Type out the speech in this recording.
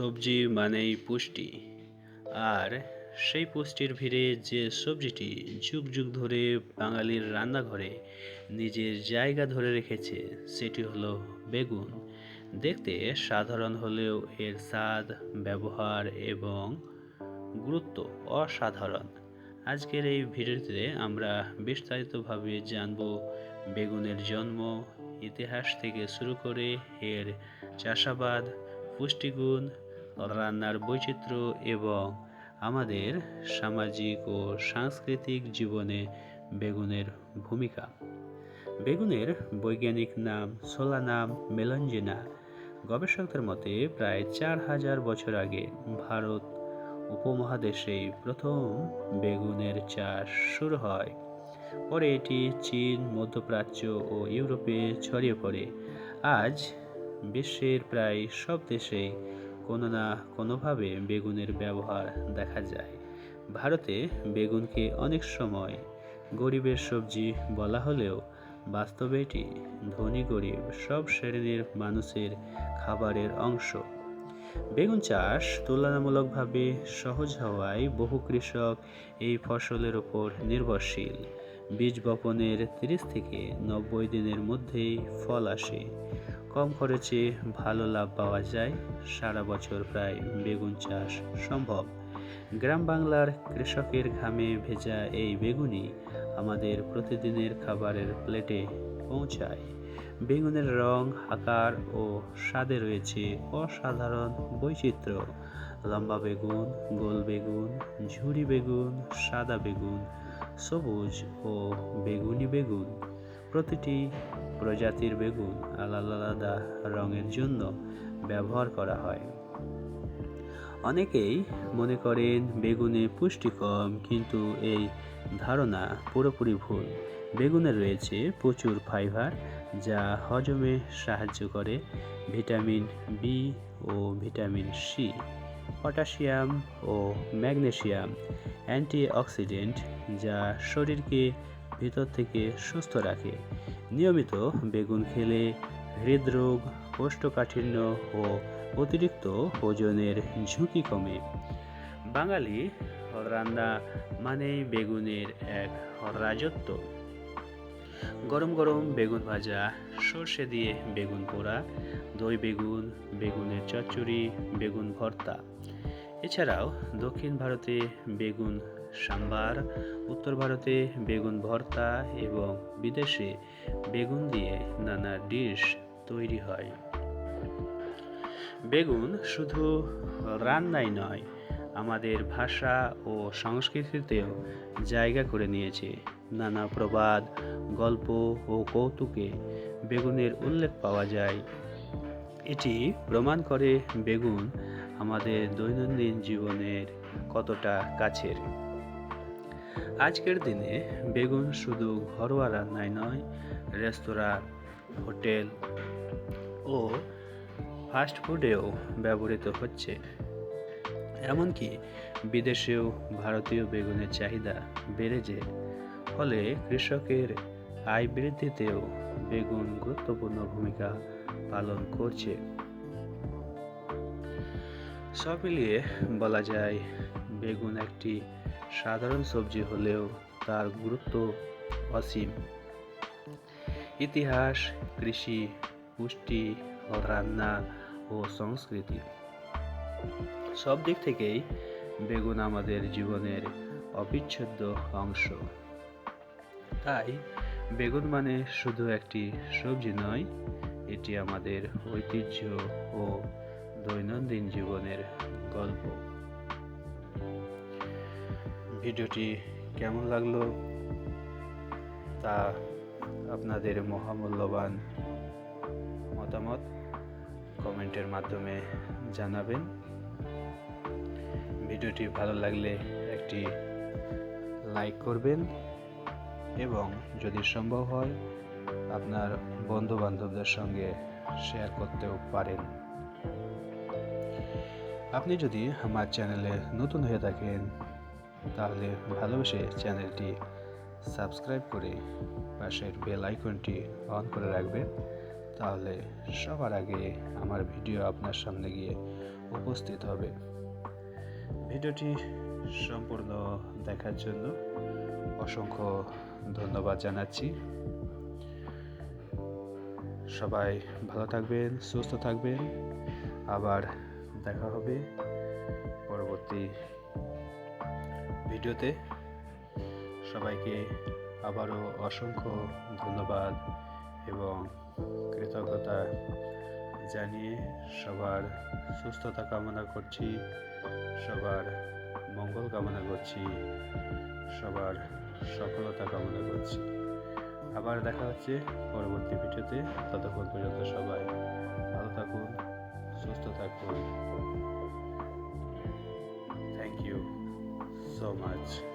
সবজি মানেই পুষ্টি। আর সেই পুষ্টির ভিড়ে যে সবজিটি যুগ যুগ ধরে বাঙালির রান্নাঘরে নিজের জায়গা ধরে রেখেছে, সেটি হলো বেগুন। দেখতে সাধারণ হলেও এর স্বাদ, ব্যবহার এবং গুরুত্ব অসাধারণ। আজকের এই ভিডিওতে আমরা বিস্তারিতভাবে জানব বেগুনের জন্ম, ইতিহাস থেকে শুরু করে এর চাষাবাদ, পুষ্টিগুণ রান্নার বৈচিত্র্য এবং আমাদের সামাজিক ও সাংস্কৃতিক জীবনে বেগুনের ভূমিকা। বেগুনের বৈজ্ঞানিক নাম সোলানাম মেলঞ্জিনা। গবেষকদের মতে প্রায় চার হাজার বছর আগে ভারত উপমহাদেশেই প্রথম বেগুনের চাষ শুরু হয়। পরে এটি চীন, মধ্যপ্রাচ্য ও ইউরোপে ছড়িয়ে পড়ে। আজ বিশ্বের প্রায় সব দেশেই কোনো না কোনোভাবে বেগুনের ব্যবহার দেখা যায়। ভারতে বেগুনকে অনেক সময় গরিবের সবজি বলা হলেও বাস্তবে এটি ধনী গরিব সব শ্রেণির মানুষের খাবারের অংশ। বেগুন চাষ তুলনামূলকভাবে সহজ হওয়ায় বহু কৃষক এই ফসলের ওপর নির্ভরশীল। বীজ বপনের তিরিশ থেকে নব্বই দিনের মধ্যেই ফল আসে। কম খরচে ভালো লাভ পাওয়া যায়। সারা বছর প্রায় বেগুন চাষ সম্ভব। গ্রাম বাংলার কৃষকের ঘামে ভেজা এই বেগুনই আমাদের প্রতিদিনের খাবারের প্লেটে পৌঁছায়। বেগুনের রং, আকার ও স্বাদে রয়েছে অসাধারণ বৈচিত্র্য। লম্বা বেগুন, গোল বেগুন, ঝুরি বেগুন, সাদা বেগুন, সবুজ ও বেগুনি বেগুন। প্রতিটি প্রজাতির বেগুন আলাদা আলাদা রঙের জন্য ব্যবহার করা হয়। অনেকেই মনে করেন বেগুনে পুষ্টি কম কিন্তু এই ধারণা পুরোপুরি ভুল। বেগুনে রয়েছে প্রচুর ফাইবার, যা হজমে সাহায্য করে ভিটামিন বি ও ভিটামিন সি পটাশিয়াম ও ম্যাগনেসিয়াম অ্যান্টিঅক্সিডেন্ট, যা শরীরকে ভিতর থেকে সুস্থ রাখে। নিয়মিত বেগুন খেলে হৃদরোগ, কোষ্ঠকাঠিন্য ও অতিরিক্ত ওজনের ঝুঁকি কমে। বাঙালি রান্না মানেই বেগুনের এক রাজত্ব। গরম গরম বেগুন ভাজা, সর্ষে দিয়ে বেগুন পোড়া, দই বেগুন, বেগুনের চচ্চড়ি, বেগুন ভর্তা। এছাড়াও দক্ষিণ ভারতে বেগুন সাম্বার, উত্তর ভারতে বেগুন ভর্তা এবং বিদেশে বেগুন দিয়ে নানা ডিশ তৈরি হয়। বেগুন শুধু রান্নাই নয়, আমাদের ভাষা ও সংস্কৃতিতেও জায়গা করে নিয়েছে। নানা প্রবাদ, গল্প ও কৌতুকে বেগুনের উল্লেখ পাওয়া যায়। এটি প্রমাণ করে বেগুন আমাদের দৈনন্দিন জীবনের কতটা কাছের। আজকের দিনে বেগুন শুধু ঘরোয়া রান্নায় নয়, রেস্তোরাঁ, হোটেল ও ফাস্ট ফুডেও ব্যবহৃত হচ্ছে। এমনকি বিদেশেও ভারতীয় বেগুনের চাহিদা বেড়েছে ফলে কৃষকের আয় বৃদ্ধিতেও বেগুন গুরুত্বপূর্ণ ভূমিকা পালন করছে। সব মিলিয়ে বলা যায়, বেগুন একটি সাধারণ সবজি হলেও তার গুরুত্ব অসীম। ইতিহাস, কৃষি, পুষ্টি, রান্না ও সংস্কৃতি সব দিক থেকেই বেগুন আমাদের জীবনের অবিচ্ছেদ্য অংশ। তাই বেগুন মানে শুধু একটি সবজি নয়, এটি আমাদের ঐতিহ্য ও দৈনন্দিন জীবনের গল্প। ভিডিওটি কেমন লাগল তা আপনাদের মহামূল্যবান মতামত কমেন্টের মাধ্যমে জানাবেন। ভিডিওটি ভালো লাগলে একটি লাইক করবেন এবং যদি সম্ভব হয় আপনার বন্ধু বান্ধবদের সঙ্গে শেয়ার করতেও পারেন। আপনি যদি আমার চ্যানেলে নতুন হয়ে থাকেন তাহলে ভালোবেসে চ্যানেলটি সাবস্ক্রাইব করে পাশের বেল আইকনটি অন করে রাখবেন। তাহলে সবার আগে আমার ভিডিও আপনার সামনে গিয়ে উপস্থিত হবে। ভিডিওটি সম্পূর্ণ দেখার জন্য অসংখ্য ধন্যবাদ জানাচ্ছি। সবাই ভালো থাকবেন, সুস্থ থাকবেন। আবার দেখা হবে পরবর্তী ভিডিওতে সবাইকে আবারও অসংখ্য ধন্যবাদ এবং কৃতজ্ঞতা জানিয়ে সবার সুস্থতা কামনা করছি, সবার মঙ্গল কামনা করছি, সবার সফলতা কামনা করছি। আবার দেখা হচ্ছে পরবর্তী ভিডিওতে। ততক্ষণ পর্যন্ত সবাই ভালো থাকুন, সুস্থ থাকুন। Thank you so much